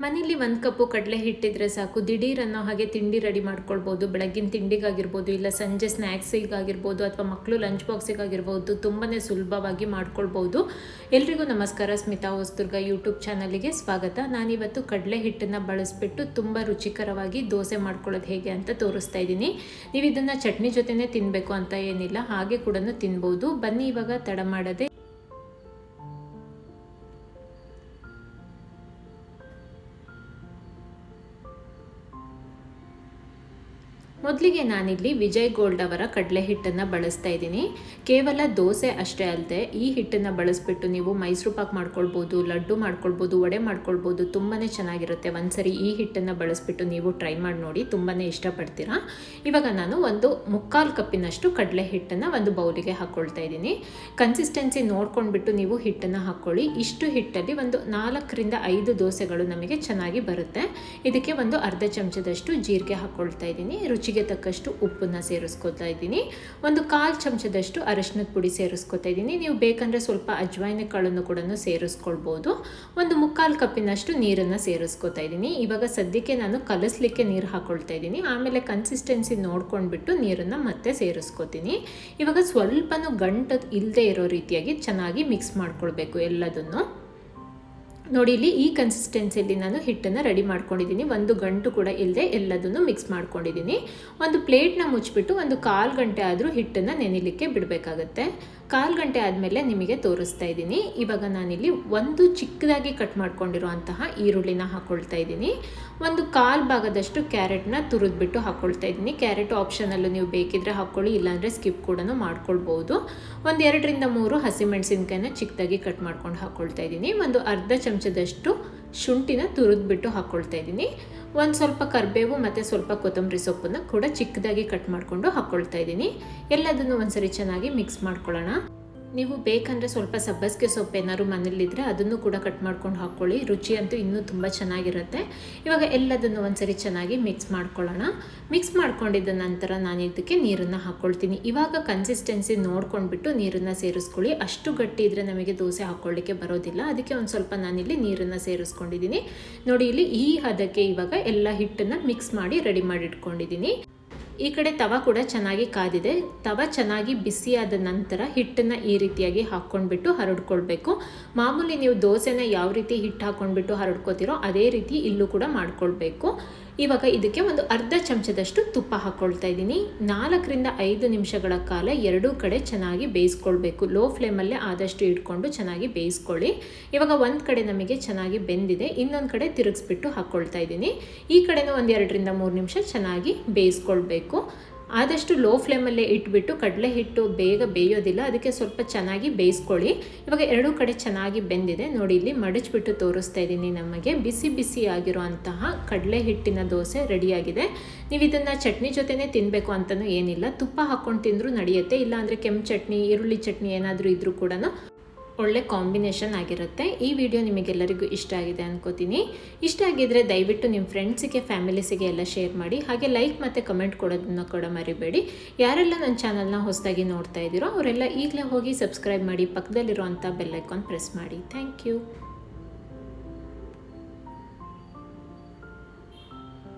ಮನೇಲಿ ಒಂದು ಕಪ್ಪು ಕಡಲೆ ಹಿಟ್ಟಿದ್ರೆ ಸಾಕು. ದಿಢೀರ್ ಅನ್ನೋ ಹಾಗೆ ತಿಂಡಿ ರೆಡಿ ಮಾಡ್ಕೊಳ್ಬೋದು. ಬೆಳಗ್ಗಿನ ತಿಂಡಿಗಾಗಿರ್ಬೋದು, ಇಲ್ಲ ಸಂಜೆ ಸ್ನ್ಯಾಕ್ಸಿಗಾಗಿರ್ಬೋದು ಅಥವಾ ಮಕ್ಕಳು ಲಂಚ್ ಬಾಕ್ಸಿಗಾಗಿರ್ಬೋದು ತುಂಬಾ ಸುಲಭವಾಗಿ ಮಾಡ್ಕೊಳ್ಬೋದು. ಎಲ್ರಿಗೂ ನಮಸ್ಕಾರ. ಸ್ಮಿತಾ ಹೊಸದುರ್ಗ ಯೂಟ್ಯೂಬ್ ಚಾನಲಿಗೆ ಸ್ವಾಗತ. ನಾನಿವತ್ತು ಕಡಲೆ ಹಿಟ್ಟನ್ನು ಬಳಸಿಬಿಟ್ಟು ತುಂಬ ರುಚಿಕರವಾಗಿ ದೋಸೆ ಮಾಡ್ಕೊಳ್ಳೋದು ಹೇಗೆ ಅಂತ ತೋರಿಸ್ತಾ ಇದ್ದೀನಿ. ನೀವು ಇದನ್ನು ಚಟ್ನಿ ಜೊತೆನೇ ತಿನ್ನಬೇಕು ಅಂತ ಏನಿಲ್ಲ, ಹಾಗೆ ಕೂಡ ತಿನ್ಬೋದು. ಬನ್ನಿ ಇವಾಗ ತಡ ಮಾಡದೆ. ಮೊದಲಿಗೆ ನಾನಿಲ್ಲಿ ವಿಜಯ್ ಗೋಲ್ಡ್ ಅವರ ಕಡಲೆ ಹಿಟ್ಟನ್ನು ಬಳಸ್ತಾ ಇದ್ದೀನಿ. ಕೇವಲ ದೋಸೆ ಅಷ್ಟೇ ಅಲ್ಲದೆ ಈ ಹಿಟ್ಟನ್ನು ಬಳಸಿಬಿಟ್ಟು ನೀವು ಮೈಸೂರು ಪಾಕ್ ಮಾಡ್ಕೊಳ್ಬೋದು, ಲಡ್ಡು ಮಾಡ್ಕೊಳ್ಬೋದು, ವಡೆ ಮಾಡ್ಕೊಳ್ಬೋದು ತುಂಬಾ ಚೆನ್ನಾಗಿರುತ್ತೆ. ಒಂದ್ಸರಿ ಈ ಹಿಟ್ಟನ್ನು ಬಳಸಿಬಿಟ್ಟು ನೀವು ಟ್ರೈ ಮಾಡಿ ನೋಡಿ ತುಂಬಾ ಇಷ್ಟಪಡ್ತೀರಾ. ಇವಾಗ ನಾನು ಒಂದು ಮುಕ್ಕಾಲು ಕಪ್ಪಿನಷ್ಟು ಕಡಲೆ ಹಿಟ್ಟನ್ನು ಒಂದು ಬೌಲಿಗೆ ಹಾಕ್ಕೊಳ್ತಾ ಇದ್ದೀನಿ. ಕನ್ಸಿಸ್ಟೆನ್ಸಿ ನೋಡ್ಕೊಂಡ್ಬಿಟ್ಟು ನೀವು ಹಿಟ್ಟನ್ನು ಹಾಕ್ಕೊಳ್ಳಿ ಇಷ್ಟು ಹಿಟ್ಟಲ್ಲಿ ಒಂದು ನಾಲ್ಕರಿಂದ ಐದು ದೋಸೆಗಳು ನಮಗೆ ಚೆನ್ನಾಗಿ ಬರುತ್ತೆ. ಇದಕ್ಕೆ ಒಂದು ಅರ್ಧ ಚಮಚದಷ್ಟು ಜೀರಿಗೆ ಹಾಕ್ಕೊಳ್ತಾ ಇದ್ದೀನಿ. ರುಚಿ ರುಚಿಗೆ ತಕ್ಕಷ್ಟು ಉಪ್ಪನ್ನು ಸೇರಿಸ್ಕೊತಾ ಇದ್ದೀನಿ. ಒಂದು ಕಾಲು ಚಮಚದಷ್ಟು ಅರಶಿನದ ಪುಡಿ ಸೇರಿಸ್ಕೊತಾ ಇದ್ದೀನಿ. ನೀವು ಬೇಕಂದರೆ ಸ್ವಲ್ಪ ಅಜ್ವಾಯಿನ ಕಾಳನ್ನು ಕೂಡ ಸೇರಿಸ್ಕೊಳ್ಬೋದು. ಒಂದು ಮುಕ್ಕಾಲು ಕಪ್ಪಿನಷ್ಟು ನೀರನ್ನು ಸೇರಿಸ್ಕೊತಾ ಇದ್ದೀನಿ. ಇವಾಗ ಸದ್ಯಕ್ಕೆ ನಾನು ಕಲಿಸ್ಲಿಕ್ಕೆ ನೀರು ಹಾಕ್ಕೊಳ್ತಾ ಇದ್ದೀನಿ. ಆಮೇಲೆ ಕನ್ಸಿಸ್ಟೆನ್ಸಿ ನೋಡ್ಕೊಂಡ್ಬಿಟ್ಟು ನೀರನ್ನು ಮತ್ತೆ ಸೇರಿಸ್ಕೊತೀನಿ. ಇವಾಗ ಸ್ವಲ್ಪನೂ ಗಂಟು ಇಲ್ಲದೆ ಇರೋ ರೀತಿಯಾಗಿ ಚೆನ್ನಾಗಿ ಮಿಕ್ಸ್ ಮಾಡ್ಕೊಳ್ಬೇಕು ಎಲ್ಲದನ್ನು. ನೋಡಿ, ಇಲ್ಲಿ ಈ ಕನ್ಸಿಸ್ಟೆನ್ಸಿಯಲ್ಲಿ ನಾನು ಹಿಟ್ಟನ್ನು ರೆಡಿ ಮಾಡ್ಕೊಂಡಿದ್ದೀನಿ. ಒಂದು ಗಂಟು ಕೂಡ ಇಲ್ಲದೆ ಎಲ್ಲದನ್ನು ಮಿಕ್ಸ್ ಮಾಡ್ಕೊಂಡಿದ್ದೀನಿ. ಒಂದು ಪ್ಲೇಟ್ನ ಮುಚ್ಚಿಬಿಟ್ಟು ಒಂದು ಕಾಲು ಗಂಟೆ ಆದರೂ ಹಿಟ್ಟನ್ನು ನೆನಿಲಿಕ್ಕೆ ಬಿಡಬೇಕಾಗತ್ತೆ. ಕಾಲು ಗಂಟೆ ಆದಮೇಲೆ ನಿಮಗೆ ತೋರಿಸ್ತಾ ಇದ್ದೀನಿ. ಇವಾಗ ನಾನಿಲ್ಲಿ ಒಂದು ಚಿಕ್ಕದಾಗಿ ಕಟ್ ಮಾಡ್ಕೊಂಡಿರುವಂತಹ ಈರುಳ್ಳಿನ ಹಾಕ್ಕೊಳ್ತಾ ಇದ್ದೀನಿ. ಒಂದು ಕಾಲು ಭಾಗದಷ್ಟು ಕ್ಯಾರೆಟ್ನ ತುರಿದ್ಬಿಟ್ಟು ಹಾಕ್ಕೊಳ್ತಾ ಇದ್ದೀನಿ. ಕ್ಯಾರೆಟ್ ಆಪ್ಷನಲ್ಲೂ ನೀವು ಬೇಕಿದ್ರೆ ಹಾಕ್ಕೊಳ್ಳಿ, ಇಲ್ಲಾಂದರೆ ಸ್ಕಿಪ್ ಕೂಡ ಮಾಡ್ಕೊಳ್ಬೋದು. ಒಂದು ಎರಡರಿಂದ ಮೂರು ಹಸಿಮೆಣಸಿನ್ಕಾಯಿನ ಚಿಕ್ಕದಾಗಿ ಕಟ್ ಮಾಡ್ಕೊಂಡು ಹಾಕ್ಕೊಳ್ತಾ ಇದ್ದೀನಿ. ಒಂದು ಅರ್ಧ ಚಮಚದಷ್ಟು ಶುಂಠಿನ ತುರಿದ್ಬಿಟ್ಟು ಹಾಕ್ಕೊಳ್ತಾ ಇದ್ದೀನಿ. ಒಂದು ಸ್ವಲ್ಪ ಕರಿಬೇವು ಮತ್ತು ಸ್ವಲ್ಪ ಕೊತ್ತಂಬರಿ ಸೊಪ್ಪನ್ನು ಕೂಡ ಚಿಕ್ಕದಾಗಿ ಕಟ್ ಮಾಡಿಕೊಂಡು ಹಾಕ್ಕೊಳ್ತಾ ಇದ್ದೀನಿ. ಎಲ್ಲದನ್ನು ಒಂದ್ಸರಿ ಚೆನ್ನಾಗಿ ಮಿಕ್ಸ್ ಮಾಡ್ಕೊಳ್ಳೋಣ. ನೀವು ಬೇಕಂದರೆ ಸ್ವಲ್ಪ ಸಬ್ಬಸಿಗೆ ಸೊಪ್ಪು ಏನಾದ್ರು ಮನೇಲಿದ್ದರೆ ಅದನ್ನು ಕೂಡ ಕಟ್ ಮಾಡ್ಕೊಂಡು ಹಾಕ್ಕೊಳ್ಳಿ ರುಚಿ ಅಂತೂ ಇನ್ನೂ ತುಂಬ ಚೆನ್ನಾಗಿರುತ್ತೆ. ಇವಾಗ ಎಲ್ಲದನ್ನು ಒಂದ್ಸರಿ ಚೆನ್ನಾಗಿ ಮಿಕ್ಸ್ ಮಾಡ್ಕೊಳ್ಳೋಣ. ಮಿಕ್ಸ್ ಮಾಡ್ಕೊಂಡಿದ್ದ ನಂತರ ನಾನು ಇದಕ್ಕೆ ನೀರನ್ನು ಹಾಕ್ಕೊಳ್ತೀನಿ ಇವಾಗ ಕನ್ಸಿಸ್ಟೆನ್ಸಿ ನೋಡ್ಕೊಂಡ್ಬಿಟ್ಟು ನೀರನ್ನು ಸೇರಿಸ್ಕೊಳ್ಳಿ. ಅಷ್ಟು ಗಟ್ಟಿ ಇದ್ದರೆ ನಮಗೆ ದೋಸೆ ಹಾಕ್ಕೊಳ್ಳಿಕ್ಕೆ ಬರೋದಿಲ್ಲ. ಅದಕ್ಕೆ ಒಂದು ಸ್ವಲ್ಪ ನಾನಿಲ್ಲಿ ನೀರನ್ನು ಸೇರಿಸ್ಕೊಂಡಿದ್ದೀನಿ. ನೋಡಿ ಇಲ್ಲಿ ಈ ಹದಕ್ಕೆ ಇವಾಗ ಎಲ್ಲ ಹಿಟ್ಟನ್ನು ಮಿಕ್ಸ್ ಮಾಡಿ ರೆಡಿ ಮಾಡಿ ಇಟ್ಕೊಂಡಿದ್ದೀನಿ ಈ ಕಡೆ ತವ ಕೂಡ ಚೆನ್ನಾಗಿ ಕಾದಿದೆ. ತವ ಚೆನ್ನಾಗಿ ಬಿಸಿಯಾದ ನಂತರ ಹಿಟ್ಟನ್ನು ಈ ರೀತಿಯಾಗಿ ಹಾಕ್ಕೊಂಡ್ಬಿಟ್ಟು ಹರಡ್ಕೊಳ್ಬೇಕು. ಮಾಮೂಲಿ ನೀವು ದೋಸೆನ ಯಾವ ರೀತಿ ಹಿಟ್ಟು ಹಾಕ್ಕೊಂಡ್ಬಿಟ್ಟು ಹರಡ್ಕೋತಿರೋ ಅದೇ ರೀತಿ ಇಲ್ಲೂ ಕೂಡ ಮಾಡ್ಕೊಳ್ಬೇಕು. ಇವಾಗ ಇದಕ್ಕೆ ಒಂದು ಅರ್ಧ ಚಮಚದಷ್ಟು ತುಪ್ಪ ಹಾಕ್ಕೊಳ್ತಾ ಇದ್ದೀನಿ. ನಾಲ್ಕರಿಂದ ಐದು ನಿಮಿಷಗಳ ಕಾಲ ಎರಡೂ ಕಡೆ ಚೆನ್ನಾಗಿ ಬೇಯಿಸ್ಕೊಳ್ಬೇಕು. ಲೋ ಫ್ಲೇಮಲ್ಲೇ ಆದಷ್ಟು ಇಟ್ಕೊಂಡು ಚೆನ್ನಾಗಿ ಬೇಯಿಸ್ಕೊಳ್ಳಿ. ಇವಾಗ ಒಂದು ಕಡೆ ನಮಗೆ ಚೆನ್ನಾಗಿ ಬೆಂದಿದೆ. ಇನ್ನೊಂದು ಕಡೆ ತಿರುಗಿಸ್ಬಿಟ್ಟು ಹಾಕ್ಕೊಳ್ತಾ ಇದ್ದೀನಿ. ಈ ಕಡೆನೂ ಒಂದು ಎರಡರಿಂದ ಮೂರು ನಿಮಿಷ ಚೆನ್ನಾಗಿ ಬೇಯಿಸ್ಕೊಳ್ಬೇಕು. ಆದಷ್ಟು ಲೋ ಫ್ಲೇಮಲ್ಲೇ ಇಟ್ಬಿಟ್ಟು ಕಡಲೆ ಹಿಟ್ಟು ಬೇಗ ಬೇಯೋದಿಲ್ಲ. ಅದಕ್ಕೆ ಸ್ವಲ್ಪ ಚೆನ್ನಾಗಿ ಬೇಯಿಸ್ಕೊಳ್ಳಿ. ಇವಾಗ ಎರಡೂ ಕಡೆ ಚೆನ್ನಾಗಿ ಬೆಂದಿದೆ. ನೋಡಿ, ಇಲ್ಲಿ ಮಡಚ್ಬಿಟ್ಟು ತೋರಿಸ್ತಾ ಇದ್ದೀನಿ ನಮಗೆ. ಬಿಸಿ ಬಿಸಿ ಆಗಿರುವಂತಹ ಕಡಲೆ ಹಿಟ್ಟಿನ ದೋಸೆ ರೆಡಿಯಾಗಿದೆ. ನೀವು ಇದನ್ನು ಚಟ್ನಿ ಜೊತೆನೇ ತಿನ್ನಬೇಕು ಅಂತಲೂ ಏನಿಲ್ಲ. ತುಪ್ಪ ಹಾಕ್ಕೊಂಡು ತಿಂದರೂ ನಡೆಯುತ್ತೆ. ಇಲ್ಲಾಂದರೆ ಕೆಂಪು ಚಟ್ನಿ, ಈರುಳ್ಳಿ ಚಟ್ನಿ ಏನಾದರೂ ಇದ್ದರೂ ಕೂಡ ಒಳ್ಳೆ ಕಾಂಬಿನೇಷನ್ ಆಗಿರುತ್ತೆ. ಈ ವಿಡಿಯೋ ನಿಮಗೆಲ್ಲರಿಗೂ ಇಷ್ಟ ಆಗಿದೆ ಅನ್ಕೋತೀನಿ. ಇಷ್ಟ ಆಗಿದ್ರೆ ದಯವಿಟ್ಟು ನಿಮ್ಮ ಫ್ರೆಂಡ್ಸಿಗೆ, ಫ್ಯಾಮಿಲೀಸಿಗೆ ಎಲ್ಲ ಶೇರ್ ಮಾಡಿ. ಹಾಗೆ ಲೈಕ್ ಮತ್ತು ಕಮೆಂಟ್ ಕೊಡೋದನ್ನ ಕೂಡ ಮರಿಬೇಡಿ. ಯಾರೆಲ್ಲ ನನ್ನ ಚಾನಲ್ನ ಹೊಸದಾಗಿ ನೋಡ್ತಾ ಇದ್ದೀರೋ, ಅವರೆಲ್ಲ ಈಗಲೇ ಹೋಗಿ ಸಬ್ಸ್ಕ್ರೈಬ್ ಮಾಡಿ ಪಕ್ಕದಲ್ಲಿರುವಂಥ ಬೆಲ್ಲೈಕಾನ್ ಪ್ರೆಸ್ ಮಾಡಿ. Thank you.